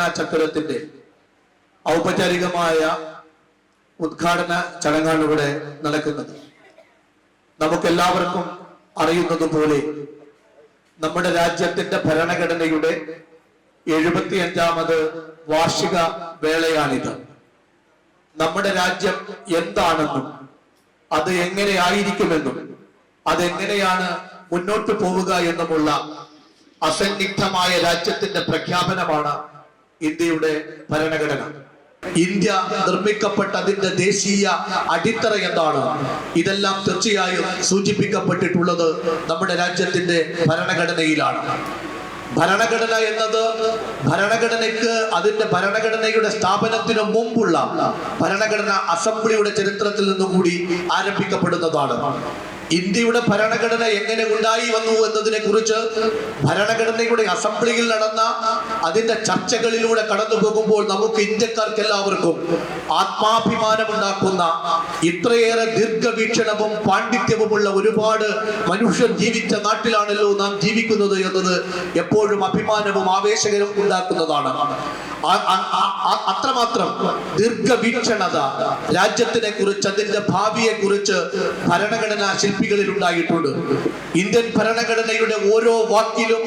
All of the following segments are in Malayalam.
ഭരണഘടനാ ചക്രത്തിന്റെ ഔപചാരികമായ ഉദ്ഘാടന ചടങ്ങാണ് ഇവിടെ നടക്കുന്നത്. നമുക്കെല്ലാവർക്കും അറിയുന്നതുപോലെ നമ്മുടെ രാജ്യത്തിന്റെ ഭരണഘടനയുടെ എഴുപത്തിയഞ്ചാമത് വാർഷിക വേളയാണിത്. നമ്മുടെ രാജ്യം എന്താണെന്നും അത് എങ്ങനെയായിരിക്കുമെന്നും അതെങ്ങനെയാണ് മുന്നോട്ട് പോവുക എന്നുമുള്ള അസന്നിഗ്ധമായ രാജ്യത്തിന്റെ പ്രഖ്യാപനമാണ് ഇന്ത്യയുടെ ഭരണഘടന. ഇന്ത്യ നിർമ്മിക്കപ്പെട്ടതിന്റെ ദേശീയ അടിത്തറ എന്താണ്? ഇതെല്ലാം തീർച്ചയായും സൂചിപ്പിക്കപ്പെട്ടിട്ടുള്ളത് നമ്മുടെ രാജ്യത്തിന്റെ ഭരണഘടനയിലാണ്. ഭരണഘടന എന്നത് ഭരണഘടനയ്ക്ക് അതിന്റെ ഭരണഘടനയുടെ സ്ഥാപനത്തിനു മുമ്പുള്ള ഭരണഘടന അസംബ്ലിയുടെ ചരിത്രത്തിൽ നിന്നും കൂടി ആരംഭിക്കപ്പെടുന്നതാണ്. ഇന്ത്യയുടെ ഭരണഘടന എങ്ങനെ ഉണ്ടായി വന്നു എന്നതിനെ കുറിച്ച് ഭരണഘടനയുടെ അസംബ്ലിയിൽ നടന്ന അതിന്റെ ചർച്ചകളിലൂടെ കടന്നു പോകുമ്പോൾ നമുക്ക് ഇന്ത്യക്കാർക്ക് എല്ലാവർക്കും ആത്മാഭിമാനമുണ്ടാക്കുന്ന ഇത്രയേറെ ദീർഘവീക്ഷണവും പാണ്ഡിത്യവുമുള്ള ഒരുപാട് മനുഷ്യർ ജീവിച്ച നാട്ടിലാണല്ലോ നാം ജീവിക്കുന്നത് എന്നത് എപ്പോഴും അഭിമാനവും ആവേശകരവും ഉണ്ടാക്കുന്നതാണ്. അത്രമാത്രം ദീർഘവീക്ഷണത രാജ്യത്തിനെ കുറിച്ച് അതിന്റെ ഭാവിയെ കുറിച്ച് ഭരണഘടനാ ശില്പികളിൽ ഉണ്ടായിട്ടുണ്ട് ഇന്ത്യൻ ഭരണഘടനയുടെ ഓരോ വാക്കിലും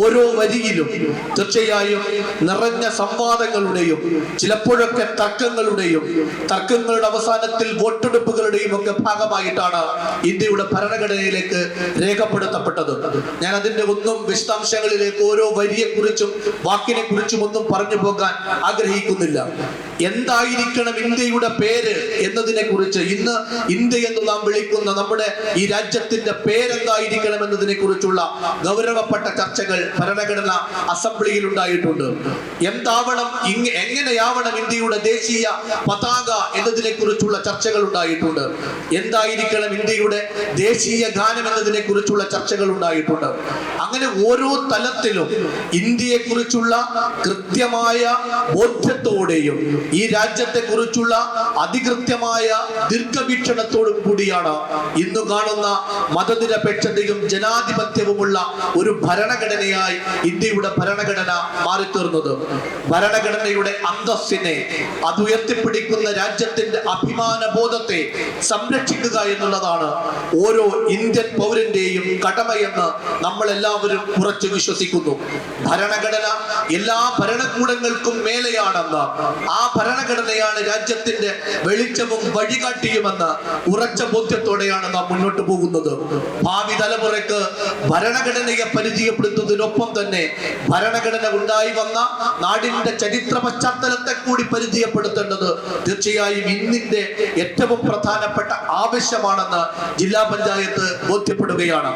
ഓരോ വരിയിലും തീർച്ചയായും നിറഞ്ഞ സംവാദങ്ങളുടെയും ചിലപ്പോഴൊക്കെ തർക്കങ്ങളുടെയും തർക്കങ്ങളുടെ അവസാനത്തിൽ വോട്ടെടുപ്പുകളുടെയും ഒക്കെ ഭാഗമായിട്ടാണ് ഇന്ത്യയുടെ ഭരണഘടനയിലേക്ക് രേഖപ്പെടുത്തപ്പെട്ടത്. ഞാൻ അതിന്റെ ഒന്നും വിശദാംശങ്ങളിലേക്ക് ഓരോ വരിയെക്കുറിച്ചും വാക്കിനെ കുറിച്ചും ഒന്നും പറഞ്ഞു പോകാൻ ആഗ്രഹിക്കുന്നില്ല. എന്തായിരിക്കണം ഇന്ത്യയുടെ പേര് എന്നതിനെ കുറിച്ച് ഇന്ന് ഇന്ത്യ എന്ന് നാം വിളിക്കുന്ന നമ്മുടെ ഈ രാജ്യത്തിന്റെ പേരെന്തായിരിക്കണം എന്നതിനെ കുറിച്ചുള്ള ഗൗരവപ്പെട്ട ചർച്ചകൾ ഭരണഘടന അസംബ്ലിയിൽ ഉണ്ടായിട്ടുണ്ട്. എന്താവണം എങ്ങനെയാവണം ഇന്ത്യയുടെ ദേശീയ പതാക എന്നതിനെ കുറിച്ചുള്ള ചർച്ചകൾ ഉണ്ടായിട്ടുണ്ട്. എന്തായിരിക്കണം ഇന്ത്യയുടെ ദേശീയ ഗാനം എന്നതിനെ കുറിച്ചുള്ള ചർച്ചകൾ ഉണ്ടായിട്ടുണ്ട്. അങ്ങനെ ഓരോ തലത്തിലും ഇന്ത്യയെ കുറിച്ചുള്ള കൃത്യമായ ബോധ്യത്തോടെയും ഈ രാജ്യത്തെ കുറിച്ചുള്ള അതികൃത്യമായ ദീർഘവീക്ഷണത്തോടും കൂടിയാണ് ഇന്ന് കാണുന്ന മതനിരപേക്ഷതയും ജനാധിപത്യവുമുള്ള ഒരു ഭരണഘടനയായി ഇന്ത്യയുടെ ഭരണഘടന മാറിത്തീർന്നത്. ഭരണഘടനയുടെ അന്തസ്സിനെ അത് ഉയർത്തിപ്പിടിക്കുന്ന രാജ്യത്തിന്റെ അഭിമാന ബോധത്തെ സംരക്ഷിക്കുക എന്നുള്ളതാണ് ഓരോ ഇന്ത്യൻ പൗരന്റെയും കടമയെന്ന് നമ്മൾ എല്ലാവരും ഉറച്ചു വിശ്വസിക്കുന്നു. ഭരണഘടന എല്ലാ ഭരണകൂടങ്ങൾക്കും മേലെയാണെന്ന് ആ ഭരണഘടനയാണ് രാജ്യത്തിന്റെ വെളിച്ചവും വഴികാട്ടിയുമെന്ന് ഉറച്ച ബോധ്യത്തോടെയാണ് നാം മുന്നോട്ട് പോകുന്നത്. ഭാവി തലമുറയ്ക്ക് ഭരണഘടനയെ പരിചയപ്പെടുത്തുന്നതിനൊപ്പം തന്നെ ഭരണഘടന ഉണ്ടായി വന്ന നാടിന്റെ ചരിത്ര പശ്ചാത്തലത്തെ കൂടി പരിചയപ്പെടുത്തേണ്ടത് തീർച്ചയായും ഇന്നിന്റെ ഏറ്റവും പ്രധാനപ്പെട്ട ആവശ്യമാണെന്ന് ജില്ലാ പഞ്ചായത്ത് ബോധ്യപ്പെടുകയാണ്.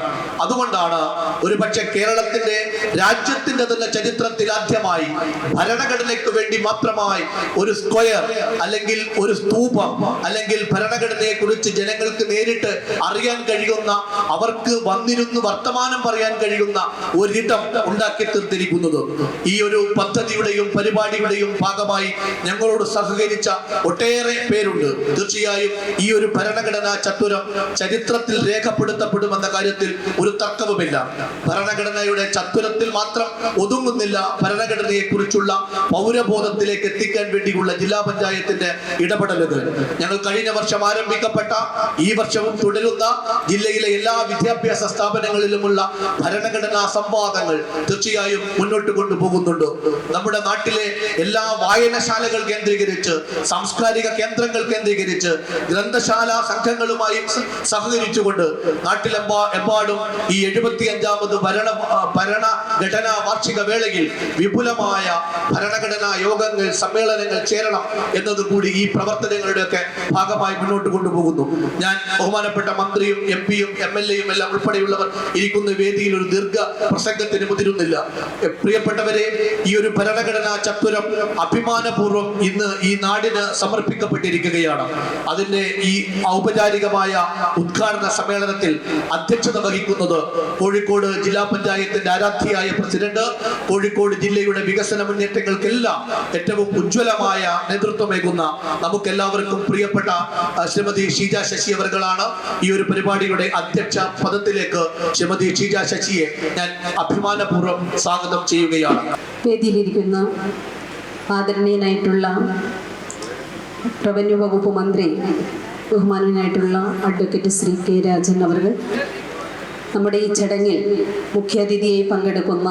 അതുകൊണ്ടാണ് ഒരുപക്ഷെ കേരളത്തിന്റെ രാജ്യത്തിന്റെ തന്നെ ചരിത്രത്തിൽ ആദ്യമായി ഭരണഘടനയ്ക്ക് വേണ്ടി മാത്രമായി ഒരു സ്ക്വയർ അല്ലെങ്കിൽ ഒരു സ്തൂപം അല്ലെങ്കിൽ ഭരണഘടനയെ കുറിച്ച് ജനങ്ങൾക്ക് നേരിട്ട് അറിയാൻ കഴിയുന്ന അവർക്ക് വന്നിരുന്ന് വർത്തമാനം പറയാൻ കഴിയുന്ന ഒരിടം ഉണ്ടാക്കി തീർത്തിരിക്കുന്നത്. ഈ ഒരു പദ്ധതിയുടെയും പരിപാടിയുടെയും ഭാഗമായി ഞങ്ങളോട് സഹകരിച്ച ഒട്ടേറെ പേരുണ്ട്. തീർച്ചയായും ഈ ഒരു ഭരണഘടനാ ചത്തുരം ചരിത്രത്തിൽ രേഖപ്പെടുത്തപ്പെടുമെന്ന കാര്യത്തിൽ ഒരു തർക്കവുമില്ല. ഭരണഘടനയുടെ ചത്തുരത്തിൽ മാത്രം ഒതുങ്ങുന്നില്ല ഭരണഘടനയെ കുറിച്ചുള്ള പൗരബോധത്തിലേക്ക് എത്തിക്കാൻ വേണ്ടി വേണ്ടിയുള്ള ജില്ലാ പഞ്ചായത്തിന്റെ ഇടപെടലുകൾ. ഞങ്ങൾ കഴിഞ്ഞ വർഷം ആരംഭിക്കപ്പെട്ട ഈ വർഷവും തുടരുന്ന ജില്ലയിലെ എല്ലാ വിദ്യാഭ്യാസ സ്ഥാപനങ്ങളിലുമുള്ള ഭരണഘടനാ സംവാദങ്ങൾ തീർച്ചയായും മുന്നോട്ട് കൊണ്ടുപോകുന്നുണ്ട്. നമ്മുടെ നാട്ടിലെ എല്ലാ വായനശാലകൾ കേന്ദ്രീകരിച്ച് സാംസ്കാരിക കേന്ദ്രങ്ങൾ കേന്ദ്രീകരിച്ച് ഗ്രന്ഥശാല സംഘങ്ങളുമായി സഹകരിച്ചുകൊണ്ട് നാട്ടിലെമ്പാ എമ്പാടും ഈ എഴുപത്തി അഞ്ചാമത് ഭരണ ഭരണഘടനാ വാർഷിക വേളയിൽ വിപുലമായ ഭരണഘടനാ യോഗങ്ങൾ സമ്മേളനങ്ങൾ ചേരണം എന്നത് കൂടി ഈ പ്രവർത്തനങ്ങളുടെ ഒക്കെ ഭാഗമായി മുന്നോട്ട് കൊണ്ടുപോകുന്നു. ഞാൻ ബഹുമാനപ്പെട്ട മന്ത്രിയും എം പിയും എം എൽ എയും എല്ലാം ഉൾപ്പെടെയുള്ളവർ ഇരിക്കുന്ന വേദിയിൽ ഒരു ദീർഘ പ്രസംഗത്തിന് മുതിരുന്നില്ല. പ്രിയപ്പെട്ടവരെ ഈ ഒരു ഭരണഘടനാ ചത്തുരം അഭിമാനപൂർവം ഇന്ന് ഈ നാടിന് സമർപ്പിക്കപ്പെട്ടിരിക്കുകയാണ്. അതിന്റെ ഈ ഔപചാരികമായ ഉദ്ഘാടന സമ്മേളനത്തിൽ അധ്യക്ഷത വഹിക്കുന്നത് കോഴിക്കോട് ജില്ലാ പഞ്ചായത്തിന്റെ ആരാധ്യയായ പ്രസിഡന്റ് കോഴിക്കോട് ജില്ലയുടെ വികസന മുന്നേറ്റങ്ങൾക്കെല്ലാം ഏറ്റവും ഉജ്ജ്വലമായ നേതൃത്വമേകുന്ന നമുക്കെല്ലാവർക്കും പ്രിയപ്പെട്ട ശ്രീമതി ഷീജ ശശി അവർകളാണ് ഈ ഒരു പരിപാടിയുടെ അധ്യക്ഷ പദത്തിലേക്ക് ശ്രീമതി ഷീജ ശശിയെ ഞാൻ അഭിമാനപൂർവം സ്വാഗതം ചെയ്യുകയാണ്. വേദിയിലിരിക്കുന്ന ആദരണീയനായിട്ടുള്ള റവന്യൂ വകുപ്പ് മന്ത്രി ബഹുമാനനായിട്ടുള്ള അഡ്വക്കേറ്റ് ശ്രീ കെ രാജൻ അവർ നമ്മുടെ ഈ ചടങ്ങിൽ മുഖ്യാതിഥിയായി പങ്കെടുക്കുന്ന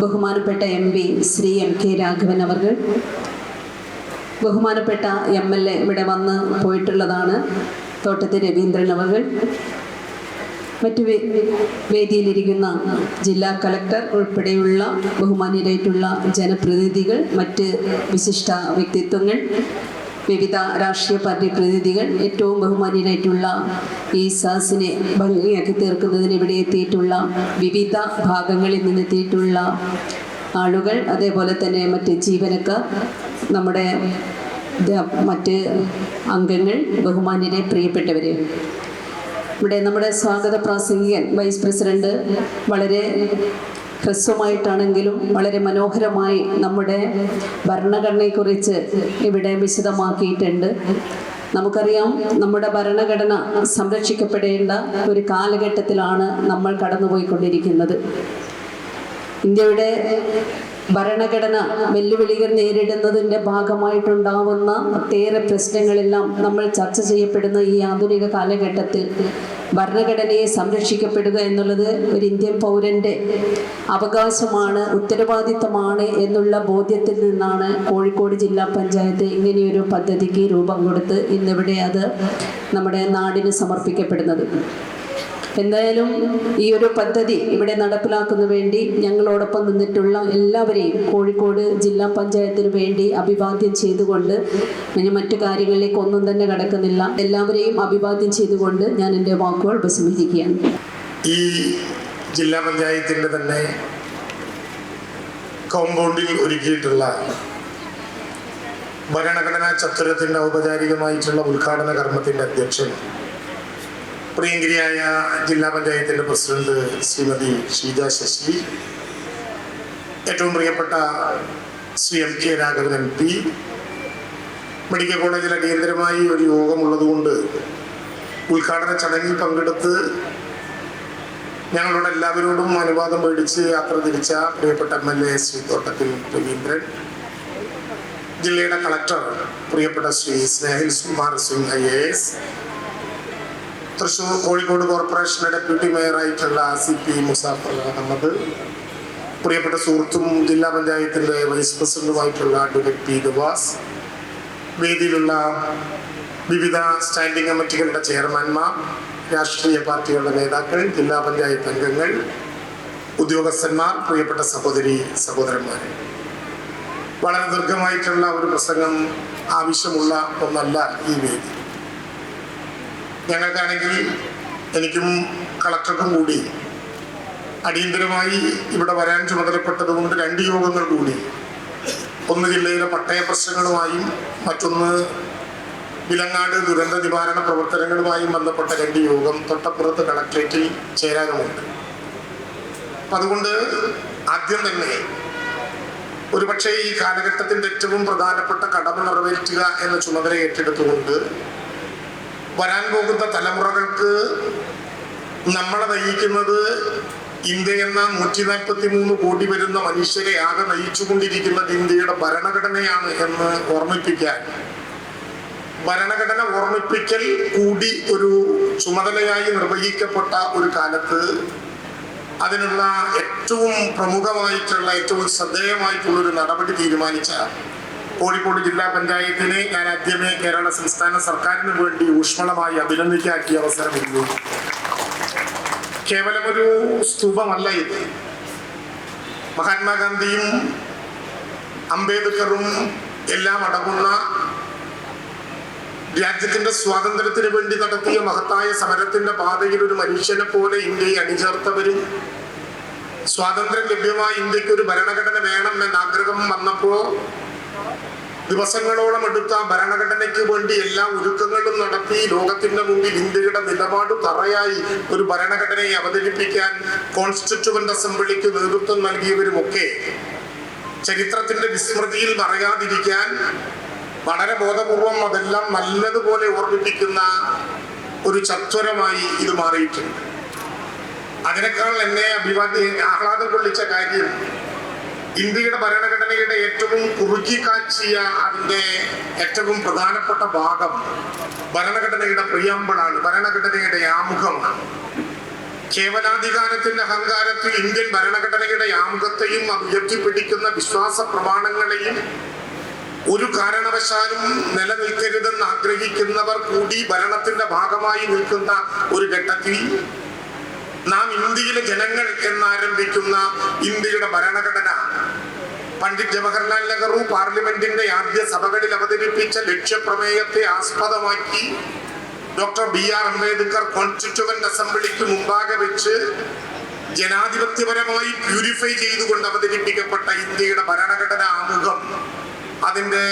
ബഹുമാനപ്പെട്ട M P Shri M K Raghavan അവർ ബഹുമാനപ്പെട്ട എം എൽ എ ഇവിടെ വന്ന് പോയിട്ടുള്ളതാണ് തോട്ടത്തിൽ രവീന്ദ്രൻ അവർ മറ്റു വേദിയിലിരിക്കുന്ന ജില്ലാ കളക്ടർ ഉൾപ്പെടെയുള്ള ബഹുമാന്യരായിട്ടുള്ള ജനപ്രതിനിധികൾ മറ്റ് വിശിഷ്ട വ്യക്തിത്വങ്ങൾ വിവിധ രാഷ്ട്രീയ പാർട്ടി പ്രതിനിധികൾ ഏറ്റവും ബഹുമാന്യരായിട്ടുള്ള ഈ സാസിനെ ഭംഗിയാക്കി തീർക്കുന്നതിന് ഇവിടെ എത്തിയിട്ടുള്ള വിവിധ ഭാഗങ്ങളിൽ നിന്നെത്തിയിട്ടുള്ള ആളുകൾ അതേപോലെ തന്നെ മറ്റ് ജീവനക്കാർ നമ്മുടെ മറ്റ് അംഗങ്ങൾ ബഹുമാന്യരെ പ്രിയപ്പെട്ടവരെ. ഇവിടെ നമ്മുടെ സ്വാഗത പ്രാസംഗികൻ വൈസ് പ്രസിഡന്റ് വളരെ ഹ്രസ്വമായിട്ടാണെങ്കിലും വളരെ മനോഹരമായി നമ്മുടെ ഭരണഘടനയെക്കുറിച്ച് ഇവിടെ വിശദമാക്കിയിട്ടുണ്ട്. നമുക്കറിയാം നമ്മുടെ ഭരണഘടന സംരക്ഷിക്കപ്പെടേണ്ട ഒരു കാലഘട്ടത്തിലാണ് നമ്മൾ കടന്നുപോയിക്കൊണ്ടിരിക്കുന്നത്. ഇന്ത്യയുടെ ഭരണഘടന വെല്ലുവിളികൾ നേരിടുന്നതിന്റെ ഭാഗമായിട്ടുണ്ടാവുന്ന ഒട്ടേറെ പ്രശ്നങ്ങളെല്ലാം നമ്മൾ ചർച്ച ചെയ്യപ്പെടുന്ന ഈ ആധുനിക കാലഘട്ടത്തിൽ ഭരണഘടനയെ സംരക്ഷിക്കപ്പെടുക എന്നുള്ളത് ഒരു ഇന്ത്യൻ പൗരന്റെ അവകാശമാണ് ഉത്തരവാദിത്തമാണ് എന്നുള്ള ബോധ്യത്തിൽ നിന്നാണ് കോഴിക്കോട് ജില്ലാ പഞ്ചായത്ത് ഇങ്ങനെയൊരു പദ്ധതിക്ക് രൂപം കൊടുത്ത് ഇന്നിവിടെ അത് നമ്മുടെ നാടിന് സമർപ്പിക്കപ്പെടുന്നത്. എന്തായാലും ഈ ഒരു പദ്ധതി ഇവിടെ നടപ്പിലാക്കുന്ന വേണ്ടി ഞങ്ങളോടൊപ്പം നിന്നിട്ടുള്ള എല്ലാവരെയും കോഴിക്കോട് ജില്ലാ പഞ്ചായത്തിന് വേണ്ടി അഭിവാദ്യം ചെയ്തുകൊണ്ട് ഞാൻ മറ്റു കാര്യങ്ങളിലേക്ക് ഒന്നും തന്നെ കടക്കുന്നില്ല. എല്ലാവരെയും അഭിവാദ്യം ചെയ്തുകൊണ്ട് ഞാൻ എന്റെ വാക്കുകൾ ഉപസംഹരിക്കുകയാണ് ഈ ജില്ലാ പഞ്ചായത്തിന്റെ തന്നെ കോമ്പൗണ്ടിൽ ഒരുക്കിയിട്ടുള്ള ഭരണഘടനാ ചത്വരത്തിന്റെ ഔപചാരികമായിട്ടുള്ള ഉദ്ഘാടന കർമ്മത്തിന്റെ അധ്യക്ഷൻ പ്രിയങ്കരിയായ ജില്ലാ പഞ്ചായത്തിന്റെ പ്രസിഡന്റ് ശ്രീമതി ഷീജ ശശി ഏറ്റവും പ്രിയപ്പെട്ട Shri M K Raghavan M P medical കോളേജിൽ അടിയന്തരമായി ഒരു യോഗമുള്ളതുകൊണ്ട് ഉദ്ഘാടന ചടങ്ങിൽ പങ്കെടുത്ത് ഞങ്ങളോട് എല്ലാവരോടും അനുവാദം മേടിച്ച് യാത്ര തിരിച്ച പ്രിയപ്പെട്ട M L A Shri Thottathil Raveendran ജില്ലയുടെ കളക്ടർ പ്രിയപ്പെട്ട Shri Snehil Kumar Singh I A S Thrissur Kozhikode corporation deputy മേയറായിട്ടുള്ള C P Muzafar Ahammed പ്രിയപ്പെട്ട സുഹൃത്തും ജില്ലാ പഞ്ചായത്തിന്റെ വൈസ് പ്രസിഡന്റുമായിട്ടുള്ള അഡ്വക്കേറ്റ് പി ദവാസ് വേദിയിലുള്ള വിവിധ സ്റ്റാൻഡിംഗ് കമ്മിറ്റികളുടെ ചെയർമാൻമാർ രാഷ്ട്രീയ പാർട്ടികളുടെ നേതാക്കൾ ജില്ലാ പഞ്ചായത്ത് അംഗങ്ങൾ ഉദ്യോഗസ്ഥന്മാർ പ്രിയപ്പെട്ട സഹോദരി സഹോദരന്മാർ വളരെ ദീർഘമായിട്ടുള്ള ഒരു പ്രസംഗം ആവശ്യമുള്ള ഒന്നല്ല ഈ വേദി. ഞങ്ങൾക്കാണെങ്കിൽ എനിക്കും കളക്ടർക്കും കൂടി അടിയന്തരമായി ഇവിടെ വരാൻ ചുമതലപ്പെട്ടതുകൊണ്ട് രണ്ട് യോഗങ്ങൾ കൂടി. ഒന്ന് ജില്ലയിലെ പട്ടയ പ്രശ്നങ്ങളുമായും മറ്റൊന്ന് വിലങ്ങാട് ദുരന്ത നിവാരണ പ്രവർത്തനങ്ങളുമായും ബന്ധപ്പെട്ട രണ്ട് യോഗം തൊട്ടപ്പുറത്ത് കളക്ട്രേറ്റിൽ ചേരാനുമുണ്ട്. അതുകൊണ്ട് ആദ്യം തന്നെ ഒരുപക്ഷെ ഈ കാലഘട്ടത്തിന്റെ ഏറ്റവും പ്രധാനപ്പെട്ട കടമ നിറവേറ്റുക എന്ന ചുമതല ഏറ്റെടുത്തുകൊണ്ട് വരാൻ പോകുന്ന തലമുറകൾക്ക് നമ്മളെ നയിക്കുന്നത് ഇന്ത്യ എന്ന നൂറ്റി നാൽപ്പത്തി മൂന്ന് കോടി വരുന്ന മനുഷ്യരെ ആകെ നയിച്ചുകൊണ്ടിരിക്കുന്നത് ഇന്ത്യയുടെ ഭരണഘടനയാണ് എന്ന് ഓർമ്മിപ്പിക്കാൻ. ഭരണഘടന ഓർമ്മിപ്പിക്കൽ കൂടി ഒരു ചുമതലയായി നിർവഹിക്കപ്പെട്ട ഒരു കാലത്ത് അതിനുള്ള ഏറ്റവും പ്രമുഖമായിട്ടുള്ള ഏറ്റവും ശ്രദ്ധേയമായിട്ടുള്ള ഒരു നടപടി തീരുമാനിച്ച കോഴിക്കോട് ജില്ലാ പഞ്ചായത്തിനെ ഞാൻ ആദ്യമേ കേരള സംസ്ഥാന സർക്കാരിന് വേണ്ടി ഊഷ്മളമായി അഭിനന്ദിക്കാക്കിയ അവസരമില്ല കേവലം ഒരു സ്തൂപമല്ല ഇത്. മഹാത്മാഗാന്ധിയും അംബേദ്കറും എല്ലാം അടങ്ങുന്ന രാജ്യത്തിന്റെ സ്വാതന്ത്ര്യത്തിന് വേണ്ടി നടത്തിയ മഹത്തായ സമരത്തിന്റെ പാതയിൽ ഒരു മനുഷ്യനെ പോലെ ഇന്ത്യയെ അണിചേർത്തവരും സ്വാതന്ത്ര്യം ലഭ്യമായ ഇന്ത്യയ്ക്ക് ഒരു ഭരണഘടന വേണം എന്ന ആഗ്രഹം വന്നപ്പോ ദിവസങ്ങളോളം എടുത്ത ഭരണഘടനയ്ക്ക് വേണ്ടി എല്ലാ ഒരുക്കങ്ങളും നടത്തി ലോകത്തിന്റെ മുമ്പിൽ ഇന്ത്യയുടെ നിലപാട് തറയായി ഒരു ഭരണഘടനയെ അവതരിപ്പിക്കാൻ കോൺസ്റ്റിറ്റ്യൂവന്റ് അസംബ്ലിക്ക് നേതൃത്വം നൽകിയവരുമൊക്കെ ചരിത്രത്തിന്റെ വിസ്മൃതിയിൽ മറയാതിരിക്കാൻ വളരെ ബോധപൂർവം അതെല്ലാം നല്ലതുപോലെ ഓർമ്മിപ്പിക്കുന്ന ഒരു ചത്വരമായി ഇത് മാറിയിട്ടുണ്ട്. അതിനേക്കാൾ എന്നെ അഭിവാദ്യ ആഹ്ലാദം കൊള്ളിച്ച കാര്യം ഇന്ത്യയുടെ ഭരണഘടനയുടെ ഏറ്റവും കുറുക്കി കാച്ചിയ അതിന്റെ ഏറ്റവും പ്രധാനപ്പെട്ട ഭാഗം ഭരണഘടനയുടെ പ്രിയമ്പളാണ് ഭരണഘടനയുടെ ആമുഖമാണ്. കേവലാധികാരത്തിന്റെ അഹങ്കാരത്തിൽ ഇന്ത്യൻ ഭരണഘടനയുടെ ആമുഖത്തെയും അത് ഉയർത്തിപ്പിടിക്കുന്ന വിശ്വാസ പ്രമാണങ്ങളെയും ഒരു കാരണവശാലും നിലനിൽക്കരുതെന്ന് ആഗ്രഹിക്കുന്നവർ കൂടി ഭരണത്തിന്റെ ഭാഗമായി നിൽക്കുന്ന ഒരു ഘട്ടത്തിൽ നാം ഇന്ത്യയിലെ ജനങ്ങൾ എന്നാരംഭിക്കുന്ന ഇന്ത്യയുടെ ഭരണഘടന പണ്ഡിറ്റ് ജവഹർലാൽ നെഹ്റു പാർലമെന്റിന്റെ ആദ്യ സഭകളിൽ അവതരിപ്പിച്ച ലക്ഷ്യപ്രമേയത്തെ ആസ്പദമാക്കി doctor B R Ambedkar constituent അസംബ്ലിക്ക് മുമ്പാകെ വെച്ച് ജനാധിപത്യപരമായി പ്യൂരിഫൈ ചെയ്തുകൊണ്ട് അവതരിപ്പിക്കപ്പെട്ട ഇന്ത്യയുടെ ഭരണഘടന ആമുഖം അതിന്റെ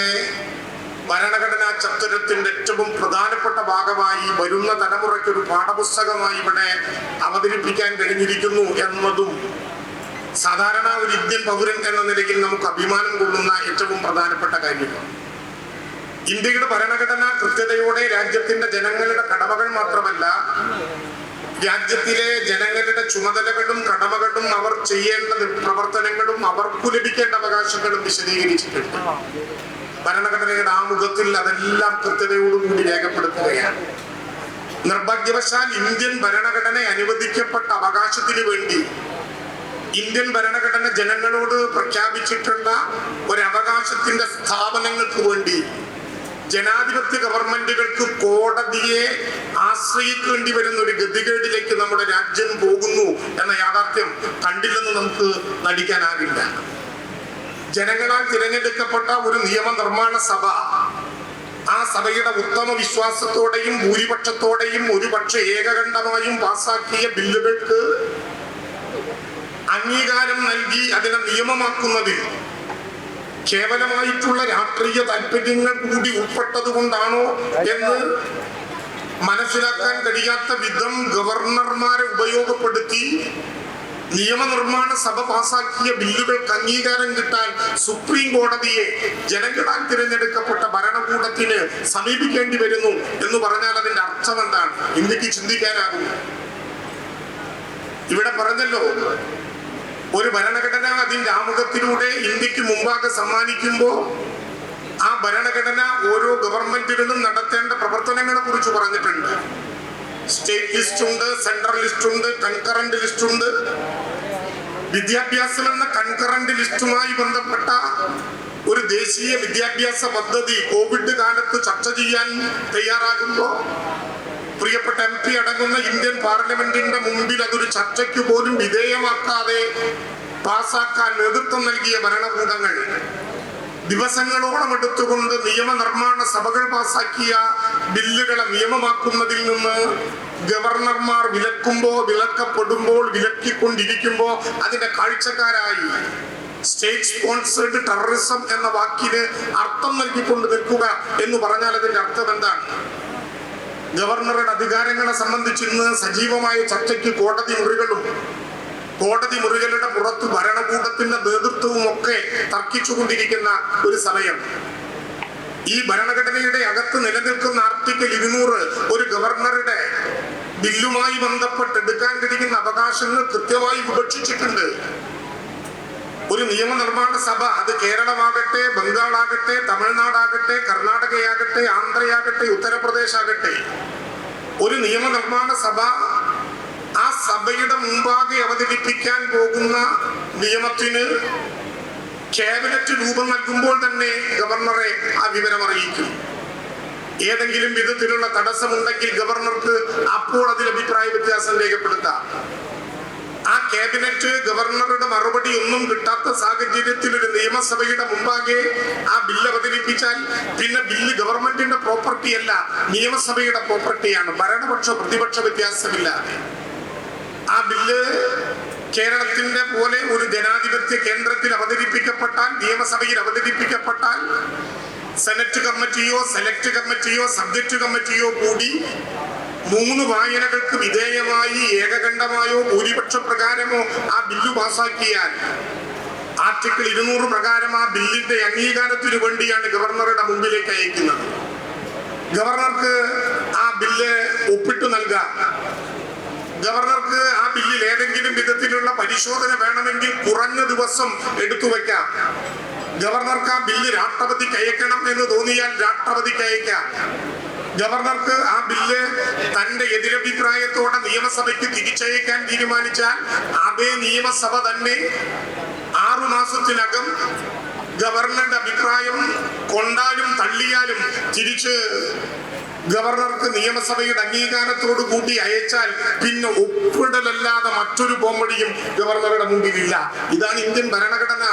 ഭരണഘടനാ ചത്തുരത്തിന്റെ ഏറ്റവും പ്രധാനപ്പെട്ട ഭാഗമായി വരുന്ന തലമുറയ്ക്ക് ഒരു പാഠപുസ്തകമായി ഇവിടെ അവതരിപ്പിക്കാൻ കഴിഞ്ഞിരിക്കുന്നു എന്നതും സാധാരണ ഒരു ഇന്ത്യൻ പൗരൻ എന്ന നിലയ്ക്ക് നമുക്ക് അഭിമാനം കൊള്ളുന്ന ഏറ്റവും പ്രധാനപ്പെട്ട കാര്യമാണ്. ഇന്ത്യയുടെ ഭരണഘടന കൃത്യതയോടെ രാജ്യത്തിന്റെ ജനങ്ങളുടെ കടമകൾ മാത്രമല്ല രാജ്യത്തിലെ ജനങ്ങളുടെ ചുമതലകളും കടമകളും അവർ ചെയ്യേണ്ട പ്രവർത്തനങ്ങളും അവർക്കു ലഭിക്കേണ്ട അവകാശങ്ങളും വിശദീകരിച്ചിട്ടുണ്ട്. ഭരണഘടനയുടെ ആമുഖത്തിൽ അതെല്ലാം കൃത്യതയോടുകൂടി രേഖപ്പെടുത്തുകയാണ്. നിർഭാഗ്യവശാൽ ഇന്ത്യൻ ഭരണഘടന അനുവദിക്കപ്പെട്ട അവകാശത്തിന് വേണ്ടി ഇന്ത്യൻ ഭരണഘടന ജനങ്ങളോട് പ്രഖ്യാപിച്ചിട്ടുള്ള ഒരു അവകാശത്തിന്റെ സ്ഥാപനങ്ങൾക്ക് വേണ്ടി ജനാധിപത്യ ഗവൺമെന്റുകൾക്ക് കോടതിയെ ആശ്രയിക്കേണ്ടി വരുന്ന ഒരു ഗതികേടിലേക്ക് നമ്മുടെ രാജ്യം പോകുന്നു എന്ന യാഥാർത്ഥ്യം കണ്ടില്ലെന്ന് നമുക്ക് നടിക്കാനാകില്ല. ജനങ്ങളാൽ തിരഞ്ഞെടുക്കപ്പെട്ട ഒരു നിയമനിർമ്മാണ സഭ ആ സഭയുടെ ഉത്തമ വിശ്വാസത്തോടെയും ഭൂരിപക്ഷത്തോടെയും ഒരുപക്ഷെ ഏകകണ്ഠമായും പാസാക്കിയ ബില്ലുകൾക്ക് അംഗീകാരം നൽകി അതിനെ നിയമമാക്കുന്നതിൽ കേവലമായിട്ടുള്ള രാഷ്ട്രീയ താല്പര്യങ്ങൾ കൂടി ഉൾപ്പെട്ടത് കൊണ്ടാണോ എന്ന് മനസ്സിലാക്കാൻ കഴിയാത്ത വിധം ഗവർണർമാരെ ഉപയോഗപ്പെടുത്തി നിയമനിർമ്മാണ സഭ പാസാക്കിയ ബില്ലുകൾക്ക് അംഗീകാരം കിട്ടാൻ സുപ്രീം കോടതിയെ ജനങ്ങളാൽ തിരഞ്ഞെടുക്കപ്പെട്ട ഭരണകൂടത്തിന് സമീപിക്കേണ്ടി വരുന്നു എന്ന് പറഞ്ഞാൽ അതിന്റെ അർത്ഥം എന്താണ് ഇന്ത്യയ്ക്ക് ചിന്തിക്കാനാകും? ഇവിടെ പറഞ്ഞല്ലോ ഒരു ഭരണഘടന അതിന്റെ ആമുഖത്തിലൂടെ ഇന്ത്യയ്ക്ക് മുമ്പാകെ സമ്മാനിക്കുമ്പോൾ ആ ഭരണഘടന ഓരോ ഗവൺമെന്റുകളും നടത്തേണ്ട പ്രവർത്തനങ്ങളെ കുറിച്ച് പറഞ്ഞിട്ടുണ്ട്. സ്റ്റേറ്റ് ലിസ്റ്റ് ഉണ്ട് സെൻട്രൽ ലിസ്റ്റ് ഉണ്ട് കൺകറന്റ് ലിസ്റ്റ് ഉണ്ട്. വിദ്യാഭ്യാസം എന്ന കൺകറന്റ് ലിസ്റ്റുമായി ബന്ധപ്പെട്ട ഒരു ദേശീയ വിദ്യാഭ്യാസ പദ്ധതി കോവിഡ് കാലത്ത് ചർച്ച ചെയ്യാൻ തയ്യാറാകുമ്പോൾ പ്രിയപ്പെട്ട എം പി അടങ്ങുന്ന ഇന്ത്യൻ പാർലമെന്റിന്റെ മുമ്പിൽ അതൊരു ചർച്ചയ്ക്ക് പോലും വിധേയമാക്കാതെ പാസാക്കാൻ നേതൃത്വം നൽകിയ ഭരണകൂടങ്ങൾ ദിവസങ്ങളോളം എടുത്തുകൊണ്ട് നിയമനിർമ്മാണ സഭകൾ പാസാക്കിയ ബില്ലുകളെ നിയമമാക്കുന്നതിൽ നിന്ന് ഗവർണർമാർ വിലക്കുമ്പോ വിലക്കപ്പെടുമ്പോൾ വിലക്കിക്കൊണ്ടിരിക്കുമ്പോ അതിന്റെ കാഴ്ചക്കാരായി സ്റ്റേറ്റ് സ്പോൺസേഡ് ടെററിസം എന്ന വാക്കിന് അർത്ഥം നൽകിക്കൊണ്ട് നിൽക്കുക എന്ന് പറഞ്ഞാൽ അതിന്റെ അർത്ഥം എന്താണ്? ഗവർണറുടെ അധികാരങ്ങളെ സംബന്ധിച്ച് ഇന്ന് സജീവമായ ചർച്ചയ്ക്ക് കോടതി മുറികളും കോടതി മുറികളുടെ പുറത്ത് ഭരണകൂടത്തിന്റെ നേതൃത്വവും ഒക്കെ തർക്കിച്ചുകൊണ്ടിരിക്കുന്ന ഒരു സമയം. ഈ ഭരണഘടനയുടെ അകത്ത് നിലനിൽക്കുന്ന ആർട്ടിക്കിൾ ഇരുന്നൂറ് ഒരു ഗവർണറുടെ ബില്ലുമായി ബന്ധപ്പെട്ട് എടുക്കാൻ കഴിയുന്ന അവകാശങ്ങൾ കൃത്യമായി വിവക്ഷിച്ചിട്ടുണ്ട്. ഒരു നിയമനിർമ്മാണ സഭ അത് കേരളമാകട്ടെ ബംഗാളാകട്ടെ തമിഴ്നാടാകട്ടെ കർണാടകയാകട്ടെ ആന്ധ്രയാകട്ടെ ഉത്തർപ്രദേശ് ആകട്ടെ ഒരു നിയമനിർമ്മാണ സഭ ആ സഭയുടെ മുമ്പാകെ അവതരിപ്പിക്കാൻ പോകുന്ന നിയമത്തിന് ക്യാബിനറ്റ് രൂപം നൽകുമ്പോൾ തന്നെ ഗവർണറെ ആ വിവരം അറിയിക്കും. ഏതെങ്കിലും വിധത്തിലുള്ള തടസ്സമുണ്ടെങ്കിൽ ഗവർണർക്ക് അപ്പോൾ അതിൽ അഭിപ്രായ വ്യത്യാസം രേഖപ്പെടുത്താം. ആ ക്യാബിനറ്റ് ഗവർണറുടെ മറുപടി ഒന്നും കിട്ടാത്ത സാഹചര്യത്തിൽ ഒരു നിയമസഭയുടെ മുമ്പാകെ ആ ബില്ല് അവതരിപ്പിച്ചാൽ പിന്നെ ബില്ല് ഗവൺമെന്റിന്റെ പ്രോപ്പർട്ടി അല്ല നിയമസഭയുടെ പ്രോപ്പർട്ടിയാണ് ഭരണപക്ഷ പ്രതിപക്ഷ വ്യത്യാസമില്ലാതെ ആ ബില്ല് കേരളത്തിന്റെ പോലെ ഒരു ജനാധിപത്യ കേന്ദ്രത്തിൽ അവതരിപ്പിക്കപ്പെട്ടാൽ നിയമസഭയിൽ അവതരിപ്പിക്കപ്പെട്ടാൽ സെനറ്റ് കമ്മിറ്റിയോ സെലക്ട് കമ്മിറ്റിയോ സബ്ജക്ട് കമ്മിറ്റിയോ കൂടി മൂന്ന് വായനകൾക്ക് വിധേയമായി ഏകകണ്ഠമായോ ഭൂരിപക്ഷ പ്രകാരമോ ആ ബില്ല് പാസാക്കിയാൽ ആർട്ടിക്കിൾ ഇരുന്നൂറ് പ്രകാരം ആ ബില്ലിന്റെ അംഗീകാരത്തിന് വേണ്ടിയാണ് ഗവർണറുടെ മുമ്പിലേക്ക് അയക്കുന്നത്. ഗവർണർക്ക് ആ ബില്ല് ഒപ്പിട്ടു നൽകാം. ഗവർണർക്ക് ആ ബില്ലിൽ ഏതെങ്കിലും വിധത്തിലുള്ള പരിശോധന വേണമെങ്കിൽ കുറഞ്ഞ ദിവസം എടുത്തു വെക്കാം ഗവർണർക്ക് ആ ബില്ല് രാഷ്ട്രപതിക്ക് അയക്കണം എന്ന് തോന്നിയാൽ രാഷ്ട്രപതിക്ക് അയക്കാം. ഗവർണർക്ക് ആ ബില്ല് തന്റെ എതിരഭിപ്രായത്തോടെ നിയമസഭയ്ക്ക് തിരിച്ചയക്കാൻ തീരുമാനിച്ചാൽ അതേ നിയമസഭ തന്നെ ആറുമാസത്തിനകം ഗവർണറുടെ അഭിപ്രായം കൊണ്ടാലും തള്ളിയാലും തിരിച്ച് ഗവർണർക്ക് നിയമസഭയുടെ അംഗീകാരത്തോടു കൂടി അയച്ചാൽ പിന്നെ ഒപ്പിടലല്ലാതെ മറ്റൊരു പോംവഴിയും ഗവർണറുടെ മുമ്പിലില്ല. ഇതാണ് ഇന്ത്യൻ ഭരണഘടന.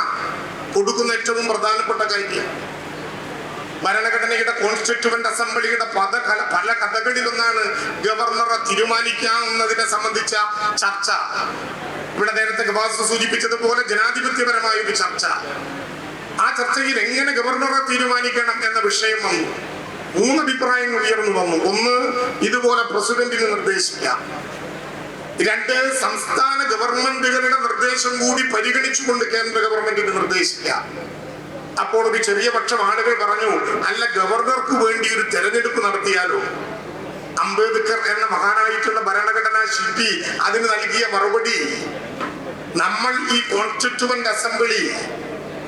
കൊടുക്കുന്ന ഏറ്റവും പ്രധാനപ്പെട്ട കാര്യം. ഭരണഘടനയുടെ കോൺസ്റ്റിറ്റ്യൂവന്റ് അസംബ്ലിയുടെ പല പല കഥകളിലൊന്നാണ് ഗവർണറെ തീരുമാനിക്കാവുന്നതിനെ സംബന്ധിച്ച ചർച്ച. ഇവിടെ നേരത്തെ ഗവാസ് സൂചിപ്പിച്ചതുപോലെ ജനാധിപത്യപരമായ ഒരു ചർച്ച. ആ ചർച്ചയിൽ എങ്ങനെ ഗവർണറെ തീരുമാനിക്കണം എന്ന വിഷയം വന്നു. മൂന്ന് അഭിപ്രായങ്ങൾ ഉയർന്നു വന്നു. ഒന്ന് ഇതുപോലെ പ്രസിഡന്റിന് നിർദ്ദേശിക്കാം. രണ്ട് സംസ്ഥാന ഗവൺമെന്റുകളുടെ നിർദ്ദേശം കൂടി പരിഗണിച്ചുകൊണ്ട് കേന്ദ്ര ഗവൺമെന്റിന് നിർദ്ദേശിക്കാം. അപ്പോൾ ഒരു ചെറിയ പക്ഷം ആളുകൾ പറഞ്ഞു അല്ല ഗവർണർക്ക് വേണ്ടി ഒരു തെരഞ്ഞെടുപ്പ് നടത്തിയാലോ? അംബേദ്കർ എന്ന മഹാനായിട്ടുള്ള ഭരണഘടനാ ശില്പി അതിന് നൽകിയ മറുപടി നമ്മൾ ഈ കോൺസ്റ്റിറ്റ്യൂവന്റ് അസംബ്ലി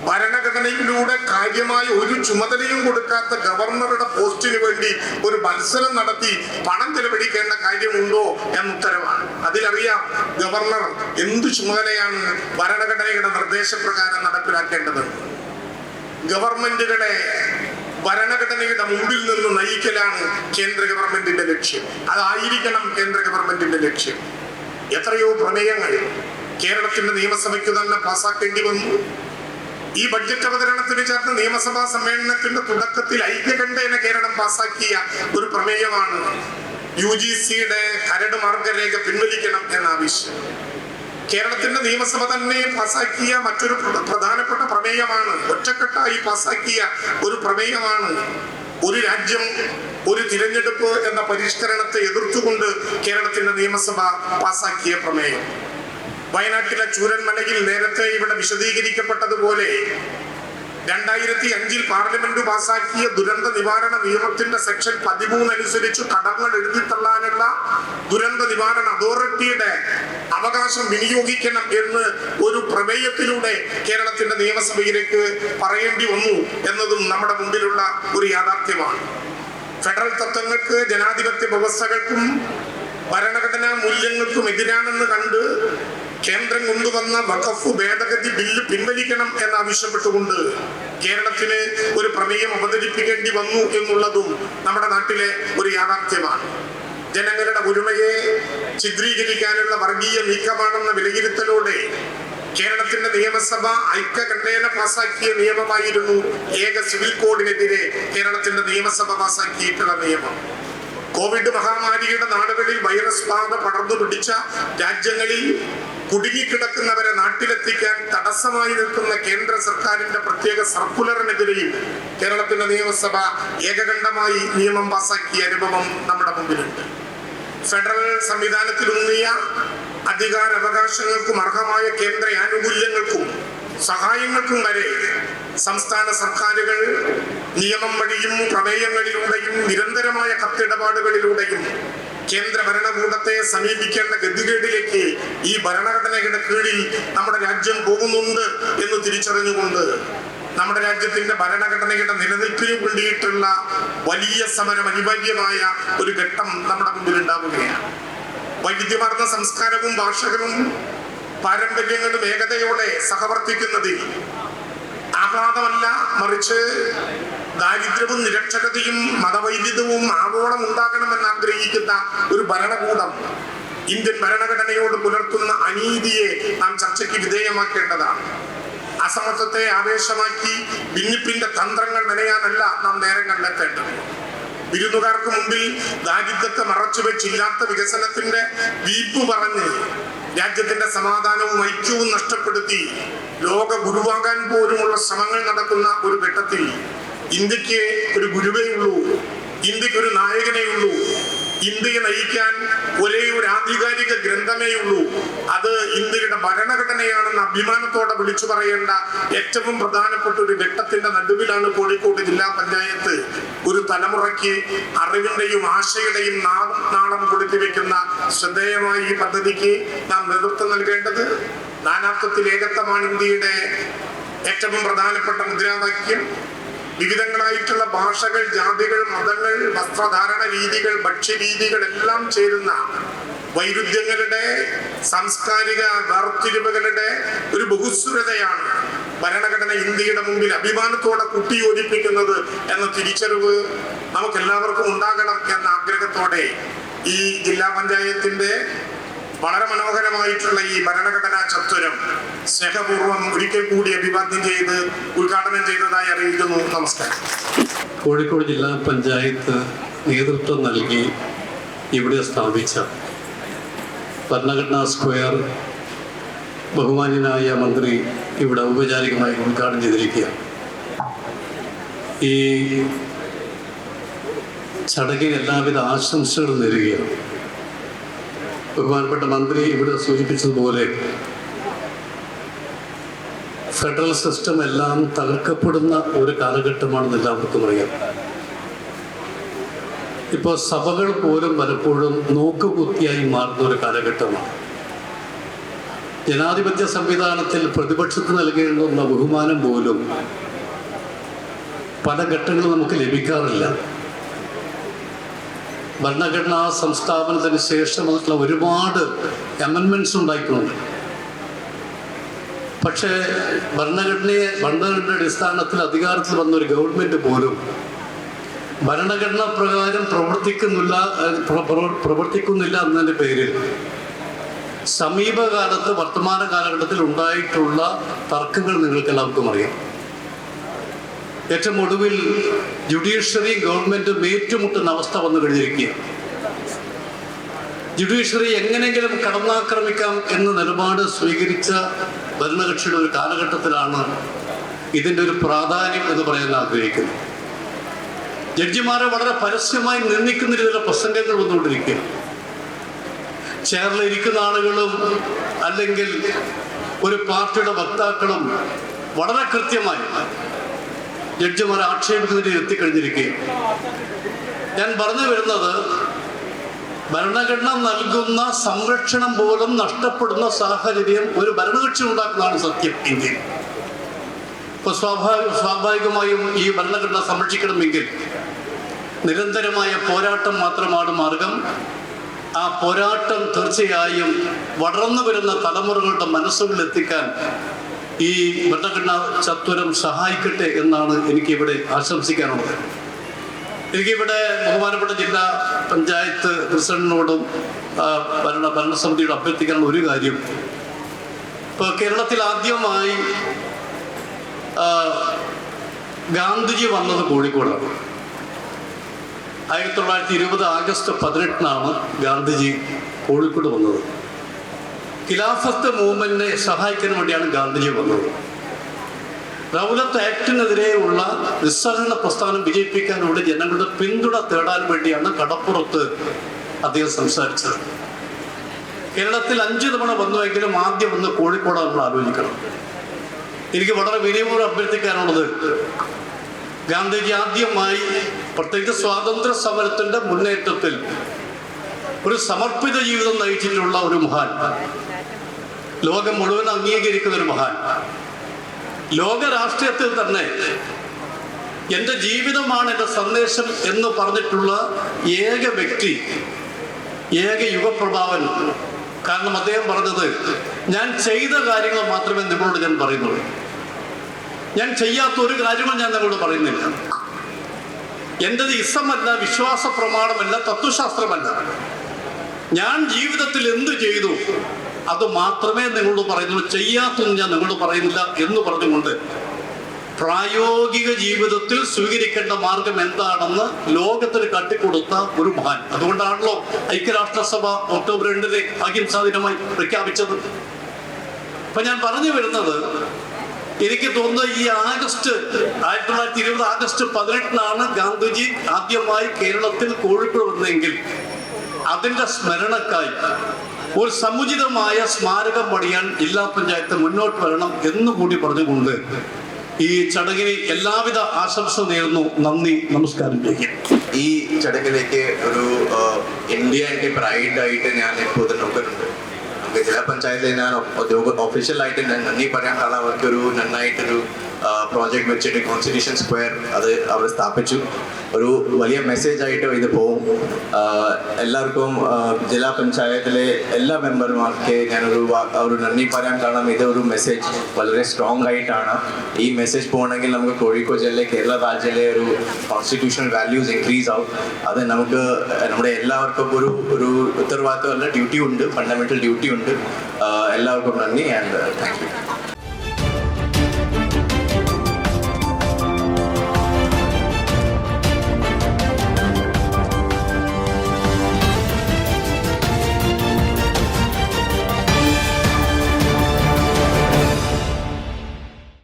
ഭരണഘടനയിലൂടെ കാര്യമായ ഒരു ചുമതലയും കൊടുക്കാത്ത ഗവർണറുടെ പോസ്റ്റിന് വേണ്ടി ഒരു മത്സരം നടത്തി പണം ചെലവഴിക്കേണ്ട കാര്യമുണ്ടോ എന്ന ഉത്തരവാണ് അതിലറിയാം ഗവർണർ എന്ത് ചുമതലയാണ് ഭരണഘടനയുടെ നിർദ്ദേശപ്രകാരം നടപ്പിലാക്കേണ്ടത്. ഗവൺമെന്റുകളെ ഭരണഘടനയുടെ മുമ്പിൽ നിന്ന് നയിക്കലാണ് കേന്ദ്ര ഗവൺമെന്റിന്റെ ലക്ഷ്യം. അതായിരിക്കണം കേന്ദ്ര ഗവൺമെന്റിന്റെ ലക്ഷ്യം. എത്രയോ പ്രമേയങ്ങൾ കേരളത്തിന്റെ നിയമസഭയ്ക്ക് തന്നെ പാസാക്കേണ്ടി വന്നു. ഈ ബഡ്ജറ്റ് അവതരണത്തിന് ചേർന്ന് നിയമസഭാ സമ്മേളനത്തിന്റെ തുടക്കത്തിൽ ഐക്യകണ്ഠേന കേരളം പാസാക്കിയ ഒരു പ്രമേയമാണ് യു ജി സിയുടെ കരട് മാർഗരേഖ പിൻവലിക്കണം എന്ന ആവശ്യം കേരളത്തിന്റെ നിയമസഭ തന്നെ പാസാക്കിയ മറ്റൊരു പ്ര- പ്രധാനപ്പെട്ട പ്രമേയമാണ് ഒറ്റക്കെട്ടായി പാസാക്കിയ ഒരു പ്രമേയമാണ് ഒരു രാജ്യം ഒരു തിരഞ്ഞെടുപ്പ് എന്ന പരിഷ്കരണത്തെ എതിർത്തുകൊണ്ട് കേരളത്തിന്റെ നിയമസഭ പാസാക്കിയ പ്രമേയം. വയനാട്ടിലെ ചൂരന്മലയിൽ നേരത്തെ ഇവിടെ വിശദീകരിക്കപ്പെട്ടതുപോലെ രണ്ടായിരത്തി അഞ്ചിൽ പാർലമെന്റ് പാസാക്കിയ ദുരന്ത നിവാരണ നിയമത്തിന്റെ സെക്ഷൻ പതിമൂന്ന് അനുസരിച്ച് കടങ്ങൾ എഴുതിത്തള്ളാനുള്ള നിവാരണ അതോറിറ്റിയുടെ അവകാശം വിനിയോഗിക്കണം എന്ന് ഒരു പ്രമേയത്തിലൂടെ കേരളത്തിന്റെ നിയമസഭയിലേക്ക് പറയേണ്ടി വന്നു എന്നതും നമ്മുടെ മുമ്പിലുള്ള ഒരു യാഥാർത്ഥ്യമാണ്. ഫെഡറൽ തത്വങ്ങൾക്ക് ജനാധിപത്യ വ്യവസ്ഥകൾക്കും ഭരണഘടനാ മൂല്യങ്ങൾക്കും എതിരാണെന്ന് കണ്ട് കേന്ദ്രം കൊണ്ടുവന്ന വഖഫ് ഭേദഗതി ബില്ല് പിൻവലിക്കണം എന്ന് ആവശ്യപ്പെട്ടുകൊണ്ട് കേരളത്തിന് ഒരു പ്രമേയം അവതരിപ്പിക്കേണ്ടി വന്നു എന്നുള്ളതും നമ്മുടെ നാട്ടിലെ ഒരു യാഥാർത്ഥ്യമാണ്. ജനങ്ങളുടെ ഒരുമയെ ചിത്രീകരിക്കാനുള്ള വർഗീയ നീക്കമാണെന്ന വിലയിരുത്തലോടെ കേരളത്തിന്റെ നിയമസഭ ഐക്യകണ്ഠേന പാസാക്കിയ നിയമമായിരുന്നു ഏക സിവിൽ കോഡിനെതിരെ കേരളത്തിന്റെ നിയമസഭ പാസാക്കിയിട്ടുള്ള നിയമം. കോവിഡ് മഹാമാരിയുടെ നാടുകളിൽ വൈറസ് ബാധ പടർന്നു പിടിച്ച രാജ്യങ്ങളിൽ കുടുങ്ങിക്കിടക്കുന്നവരെ നാട്ടിലെത്തിക്കാൻ തടസ്സമായി നിൽക്കുന്ന കേന്ദ്ര സർക്കാരിന്റെ പ്രത്യേക സർക്കുലറിനെതിരെയും കേരളത്തിന്റെ നിയമസഭ ഏകകണ്ഠമായി നിയമം പാസാക്കിയ അനുഭവം നമ്മുടെ മുമ്പിലുണ്ട്. ഫെഡറൽ സംവിധാനത്തിലൂന്നിയ അധികാര അവകാശങ്ങൾക്കും അർഹമായ കേന്ദ്ര ആനുകൂല്യങ്ങൾക്കും സഹായങ്ങൾക്കും വരെ സംസ്ഥാന സർക്കാരുകൾ നിയമം വഴിയും പ്രമേയങ്ങളിലൂടെയും നിരന്തരമായ കത്തിടപാടുകളിലൂടെയും കേന്ദ്ര ഭരണകൂടത്തെ സമീപിക്കേണ്ട ഗതികേടിലേക്ക് ഈ ഭരണഘടനയുടെ കീഴിൽ നമ്മുടെ രാജ്യം പോകുന്നുണ്ട് എന്ന് തിരിച്ചറിഞ്ഞുകൊണ്ട് നമ്മുടെ രാജ്യത്തിന്റെ ഭരണഘടനയുടെ നിലനിൽപ്പിന് വേണ്ടിയിട്ടുള്ള വലിയ സമരം അനിവാര്യമായ ഒരു ഘട്ടം നമ്മുടെ മുമ്പിൽ ഉണ്ടാവുകയാണ്. വൈവിധ്യമാർന്ന സംസ്കാരവും ഭാഷകളും പാരമ്പര്യങ്ങളും ഏകതയോടെ സഹവർത്തിക്കുന്നതിൽ ആഹ്ലാദമല്ല മറിച്ച് ദാരിദ്ര്യവും നിരക്ഷരതയും മതവൈവിധ്യവും ആവോളം ഉണ്ടാകണമെന്ന് ആഗ്രഹിക്കുന്ന ഒരു ഭരണകൂടം ഇന്ത്യൻ ഭരണഘടനയോട് പുലർത്തുന്ന അനീതിയെ നാം ചർച്ചയ്ക്ക് വിധേയമാക്കേണ്ടതാണ്. അസമത്വത്തെ ആവേശമാക്കി ഭിന്നിപ്പിന്റെ തന്ത്രങ്ങൾ മെനയാനല്ല നാം നേരം കണ്ടെത്തേണ്ടത്. വിരുന്നുകാർക്ക് മുമ്പിൽ ദാരിദ്ര്യത്തെ മറച്ചുവെച്ചില്ലാത്ത വികസനത്തിന്റെ വീപ്പ് പറഞ്ഞ് രാജ്യത്തിന്റെ സമാധാനവും ഐക്യവും നഷ്ടപ്പെടുത്തി ലോക ഗുരുവാകാൻ പോലുമുള്ള ശ്രമങ്ങൾ നടക്കുന്ന ഒരു ഘട്ടത്തിൽ ഇന്ത്യയ്ക്ക് ഒരു ഗുരുവേ ഉള്ളൂ. ഇന്ത്യയ്ക്ക് ഒരു നായകനേ ഉള്ളൂ. ഇന്ത്യയെ നയിക്കാൻ ഒരേ ഒരു ആധികാരിക ഗ്രന്ഥമേ ഉള്ളൂ. അത് ഇന്ത്യയുടെ ഭരണഘടനയാണെന്ന് അഭിമാനത്തോടെ വിളിച്ചു പറയേണ്ട ഏറ്റവും പ്രധാനപ്പെട്ട ഒരു ഘട്ടത്തിന്റെ നടുവിലാണ് കോഴിക്കോട് ജില്ലാ പഞ്ചായത്ത് ഒരു തലമുറയ്ക്ക് അറിവിന്റെയും ആശയുടെയും നാളം കൊടുത്തി വെക്കുന്ന ശ്രദ്ധേയമായ ഈ പദ്ധതിക്ക് നാം നേതൃത്വം നൽകേണ്ടത് നാനാത്വത്തിൽ ഏകത്വമാണ് ഇന്ത്യയുടെ ഏറ്റവും പ്രധാനപ്പെട്ട മുദ്രാവാക്യം. വിവിധങ്ങളായിട്ടുള്ള ഭാഷകൾ ജാതികൾ മതങ്ങൾ വസ്ത്രധാരണ രീതികൾ ഭക്ഷ്യരീതികൾ എല്ലാം ചേരുന്ന വൈരുദ്ധ്യങ്ങളുടെ സാംസ്കാരിക വേർതിരിവുകളുടെ ഒരു ബഹുസ്വരതയാണ് ഭരണഘടന ഇന്ത്യയുടെ മുമ്പിൽ അഭിമാനത്തോടെ കുട്ടിയോജിപ്പിക്കുന്നത് എന്ന തിരിച്ചറിവ് നമുക്ക് എല്ലാവർക്കും ഉണ്ടാകണം എന്ന ആഗ്രഹത്തോടെ ഈ ജില്ലാ പഞ്ചായത്തിന്റെ വളരെ മനോഹരമായിട്ടുള്ള ഈ ഭരണഘടനാ ചത്വരം സ്നേഹപൂർവം ഒരിക്കൽ കൂടി അഭിവാദ്യം ചെയ്ത് ഉദ്ഘാടനം ചെയ്തതായി അറിയിക്കുന്നു. നമസ്കാരം. കോഴിക്കോട് ജില്ലാ പഞ്ചായത്ത് നേതൃത്വം നൽകി ഇവിടെ സ്ഥാപിച്ച ഭരണഘടനാ സ്ക്വയർ ബഹുമാന്യനായ മന്ത്രി ഇവിടെ ഔപചാരികമായി ഉദ്ഘാടനം ചെയ്തിരിക്കുകയാണ്. ഈ ചടങ്ങിന് എല്ലാവിധ ആശംസകളും നേരുകയാണ്. ബഹുമാനപ്പെട്ട മന്ത്രി ഇവിടെ സൂചിപ്പിച്ചതുപോലെ ഫെഡറൽ സിസ്റ്റം എല്ലാം തകർക്കപ്പെടുന്ന ഒരു കാലഘട്ടമാണെന്ന് എല്ലാവർക്കും അറിയാം. ഇപ്പോൾ സഭകൾ പോലും പലപ്പോഴും നോക്കുകുത്തിയായി മാറുന്ന ഒരു കാലഘട്ടമാണ്. ജനാധിപത്യ സംവിധാനത്തിൽ പ്രതിപക്ഷത്ത് നൽകേണ്ടുന്ന ബഹുമാനം പോലും പല ഘട്ടങ്ങളും നമുക്ക് ലഭിക്കാറില്ല. ഭരണഘടനാ സംസ്ഥാപനത്തിന് ശേഷമുള്ള ഒരുപാട് അമെൻമെന്റ്സ് ഉണ്ടായിട്ടുണ്ട്. പക്ഷേ ഭരണഘടനയെ ഭരണഘടനയുടെ അടിസ്ഥാനത്തിൽ അധികാരത്തിൽ വന്ന ഒരു ഗവൺമെന്റ് പോലും ഭരണഘടന പ്രകാരം പ്രവർത്തിക്കുന്നില്ല പ്രവർത്തിക്കുന്നില്ല എന്നതിന്റെ പേരിൽ സമീപകാലത്ത് വർത്തമാന കാലഘട്ടത്തിൽ ഉണ്ടായിട്ടുള്ള തർക്കങ്ങൾ നിങ്ങൾക്ക് എല്ലാവർക്കും അറിയാം. ഏറ്റവും ഒടുവിൽ ജുഡീഷ്യറി ഗവൺമെന്റും ഏറ്റുമുട്ടുന്ന അവസ്ഥ വന്നു കഴിഞ്ഞിരിക്കുകയാണ്. ജുഡീഷ്യറി എങ്ങനെങ്കിലും കടന്നാക്രമിക്കാം എന്ന നിലപാട് സ്വീകരിച്ച ഭരണകക്ഷിയുടെ ഒരു കാലഘട്ടത്തിലാണ് ഇതിന്റെ ഒരു പ്രാധാന്യം എന്ന് പറയാൻ ആഗ്രഹിക്കുന്നത് ജഡ്ജിമാരെ വളരെ പരസ്യമായി നിർമ്മിക്കുന്ന രീതിയിലുള്ള പ്രസംഗങ്ങൾ വന്നുകൊണ്ടിരിക്കുക ചേർന്നിരിക്കുന്ന ആളുകളും അല്ലെങ്കിൽ ഒരു പാർട്ടിയുടെ വക്താക്കളും വളരെ കൃത്യമായി ജഡ്ജിമാരെ ആക്ഷേപിക്കുന്നതിന് എത്തിക്കഴിഞ്ഞിരിക്കുകയും. ഞാൻ പറഞ്ഞു വരുന്നത് ഭരണഘടന നൽകുന്ന സംരക്ഷണം പോലും നഷ്ടപ്പെടുന്ന സാഹചര്യം ഒരു ഭരണകക്ഷി ഉണ്ടാക്കുന്നതാണ് സത്യം ഇന്ത്യയിൽ ഇപ്പൊ സ്വാഭാവിക സ്വാഭാവികമായും ഈ ഭരണഘടന സംരക്ഷിക്കണമെങ്കിൽ നിരന്തരമായ പോരാട്ടം മാത്രമാണ് മാർഗം. ആ പോരാട്ടം തീർച്ചയായും വളർന്നു വരുന്ന തലമുറകളുടെ മനസ്സുകളിൽ എത്തിക്കാൻ ഈ ഭരണഘടനാ ചത്വരം സഹായിക്കട്ടെ എന്നാണ് എനിക്കിവിടെ ആശംസിക്കാനുള്ളത്. എനിക്കിവിടെ ബഹുമാനപ്പെട്ട ജില്ലാ പഞ്ചായത്ത് പ്രസിഡന്റിനോടും ഭരണ ഭരണസമിതിയോട് അഭ്യർത്ഥിക്കാനുള്ള ഒരു കാര്യം. ഇപ്പോൾ കേരളത്തിൽ ആദ്യമായി ഗാന്ധിജി വന്നത് കോഴിക്കോടാണ്. ആയിരത്തി തൊള്ളായിരത്തി ഇരുപത് ആഗസ്റ്റ് പതിനെട്ടിനാണ് ഗാന്ധിജി കോഴിക്കോട് വന്നത്. ഖിലാഫത്ത് മൂവ്മെന്റിനെ സഹായിക്കാൻ വേണ്ടിയാണ് ഗാന്ധിജി വന്നത്. റൗലത്ത് ആക്ടിനെതിരെയുള്ള നിസ്സഹകരണ പ്രസ്ഥാനം വിജയിപ്പിക്കാൻ വേണ്ടി ജനങ്ങളുടെ പിന്തുണ തേടാൻ വേണ്ടിയാണ് കടപ്പുറത്ത് അദ്ദേഹം സംസാരിച്ചത്. കേരളത്തിൽ അഞ്ചു തവണ വന്നുവെങ്കിലും ആദ്യം വന്ന് കോഴിക്കോട് നമ്മൾ ആലോചിക്കണം. എനിക്ക് വളരെ വിനയപൂർവം അഭ്യർത്ഥിക്കാനുള്ളത് ഗാന്ധിജി ആദ്യമായി പ്രത്യേകിച്ച് സ്വാതന്ത്ര്യ സമരത്തിന്റെ മുന്നേറ്റത്തിൽ ഒരു സമർപ്പിത ജീവിതം നയിച്ചിട്ടുള്ള ഒരു മഹാൻ ലോകം മുഴുവൻ അംഗീകരിക്കുന്ന ഒരു മഹാൻ. ലോക രാഷ്ട്രീയത്തിൽ തന്നെ എന്റെ ജീവിതമാണ് എന്റെ സന്ദേശം എന്ന് പറഞ്ഞിട്ടുള്ള ഏക വ്യക്തി ഏക യുഗപ്രഭാവൻ. കാരണം അദ്ദേഹം പറഞ്ഞത് ഞാൻ ചെയ്ത കാര്യങ്ങൾ മാത്രമേ നിങ്ങളോട് ഞാൻ പറയുന്നുള്ളൂ. ഞാൻ ചെയ്യാത്ത ഒരു കാര്യവും ഞാൻ നിങ്ങളോട് പറയുന്നില്ല. എന്റെത് ഇസമല്ല വിശ്വാസ പ്രമാണമല്ല തത്വശാസ്ത്രമല്ല. ഞാൻ ജീവിതത്തിൽ എന്ത് ചെയ്തു? അത് മാത്രമേ നിങ്ങളോട് പറയുന്നുള്ളൂ. ചെയ്യാത്തൊന്നും ഞാൻ നിങ്ങളോട് പറയുന്നില്ല എന്ന് പറഞ്ഞുകൊണ്ട് പ്രായോഗിക ജീവിതത്തിൽ സ്വീകരിക്കേണ്ട മാർഗം എന്താണെന്ന് ലോകത്തിന് കട്ടിക്കൊടുത്ത ഒരു മഹാൻ. അതുകൊണ്ടാണല്ലോ ഐക്യരാഷ്ട്രസഭ ഒക്ടോബർ രണ്ടിലെ അഹിംസാ ദിനമായി പ്രഖ്യാപിച്ചത്. അപ്പൊ ഞാൻ പറഞ്ഞു വരുന്നത് എനിക്ക് തോന്നുന്നത് ഈ ആഗസ്റ്റ് ആയിരത്തി തൊള്ളായിരത്തി ഇരുപത് ആഗസ്റ്റ് പതിനെട്ടിനാണ് ഗാന്ധിജി ആദ്യമായി കേരളത്തിൽ കോഴിക്കോട് വന്നെങ്കിൽ അതിന്റെ സ്മരണക്കായി ഒരു സമുചിതമായ സ്മാരകം പണിയാൻ ജില്ലാ പഞ്ചായത്ത് മുന്നോട്ട് വരണം എന്ന് കൂടി പറഞ്ഞുകൊണ്ട് ഈ ചടങ്ങിന് എല്ലാവിധ ആശംസ നേരുന്നു. നന്ദി. നമസ്കാരം. ഈ ചടങ്ങിലേക്ക് ഒരു ഇന്ത്യന്റെ പ്രൈഡായിട്ട് ഞാൻ എപ്പോഴും നോക്കുന്നുണ്ട്. ജില്ലാ പഞ്ചായത്തിൽ ഞാൻ ഒഫീഷ്യലായിട്ട് ഞാൻ നന്ദി പറയാനുള്ള അവർക്കൊരു നന്നായിട്ടൊരു പ്രോജക്റ്റ് വെച്ചിട്ട് കോൺസ്റ്റിറ്റ്യൂഷൻ സ്ക്വയർ അത് അവർ സ്ഥാപിച്ചു. ഒരു വലിയ മെസ്സേജ് ആയിട്ട് ഇത് പോവും. എല്ലാവർക്കും ജില്ലാ പഞ്ചായത്തിലെ എല്ലാ മെമ്പർമാർക്ക് ഞാനൊരു ഒരു നന്ദി പറയാൻ കാരണം ഇതൊരു മെസ്സേജ് വളരെ സ്ട്രോങ് ആയിട്ടാണ്. ഈ മെസ്സേജ് പോകണമെങ്കിൽ നമുക്ക് കോഴിക്കോട് ജില്ലയിലെ കേരള രാജ്യത്തിലെ ഒരു കോൺസ്റ്റിറ്റ്യൂഷണൽ വാല്യൂസ് ഇൻക്രീസ് ആവും. അത് നമുക്ക് നമ്മുടെ എല്ലാവർക്കും ഒരു ഒരു ഉത്തരവാദിത്വമല്ല ഡ്യൂട്ടി ഉണ്ട് ഫണ്ടമെന്റൽ ഡ്യൂട്ടി ഉണ്ട്. എല്ലാവർക്കും നന്ദി ആൻഡ് താങ്ക് യു